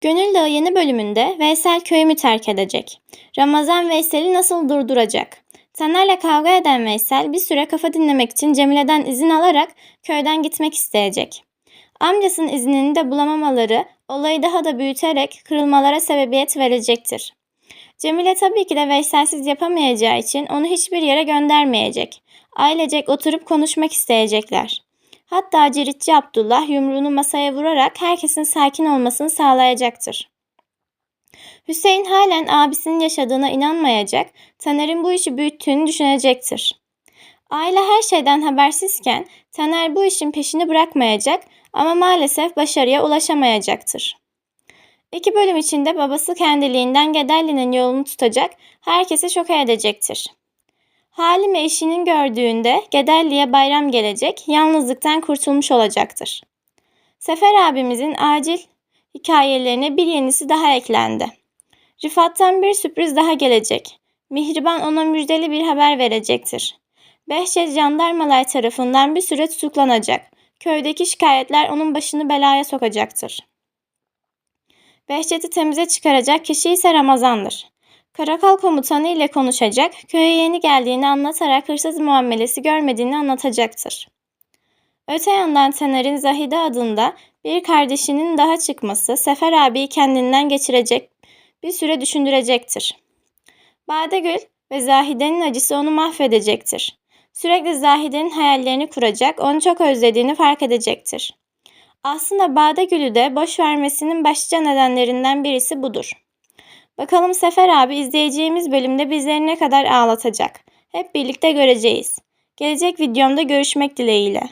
Gönül Dağı yeni bölümünde Veysel köyümü terk edecek. Ramazan Veysel'i nasıl durduracak? Taner'le kavga eden Veysel bir süre kafa dinlemek için Cemile'den izin alarak köyden gitmek isteyecek. Amcasının iznini de bulamamaları olayı daha da büyüterek kırılmalara sebebiyet verecektir. Cemile tabii ki de Veysel'siz yapamayacağı için onu hiçbir yere göndermeyecek. Ailecek oturup konuşmak isteyecekler. Hatta ciritçi Abdullah yumruğunu masaya vurarak herkesin sakin olmasını sağlayacaktır. Hüseyin halen abisinin yaşadığına inanmayacak, Taner'in bu işi büyüttüğünü düşünecektir. Aile her şeyden habersizken Taner bu işin peşini bırakmayacak ama maalesef başarıya ulaşamayacaktır. İki bölüm içinde babası kendiliğinden Gederli'nin yolunu tutacak, herkesi şok edecektir. Halime eşinin gördüğünde Gederli'ye bayram gelecek, yalnızlıktan kurtulmuş olacaktır. Sefer abimizin acil hikayelerine bir yenisi daha eklendi. Rıfat'tan bir sürpriz daha gelecek. Mihriban ona müjdeli bir haber verecektir. Behçet jandarmalar tarafından bir süre tutuklanacak. Köydeki şikayetler onun başını belaya sokacaktır. Behçet'i temize çıkaracak kişi ise Ramazan'dır. Karakol komutanı ile konuşacak, köye yeni geldiğini anlatarak hırsız muamelesi görmediğini anlatacaktır. Öte yandan Taner'in Zahide adında bir kardeşinin daha çıkması Sefer abiyi kendinden geçirecek, bir süre düşündürecektir. Badegül ve Zahide'nin acısı onu mahvedecektir. Sürekli Zahide'nin hayallerini kuracak, onu çok özlediğini fark edecektir. Aslında Badegül'ü de boş vermesinin başlıca nedenlerinden birisi budur. Bakalım Sefer abi izleyeceğimiz bölümde bizleri ne kadar ağlatacak. Hep birlikte göreceğiz. Gelecek videomda görüşmek dileğiyle.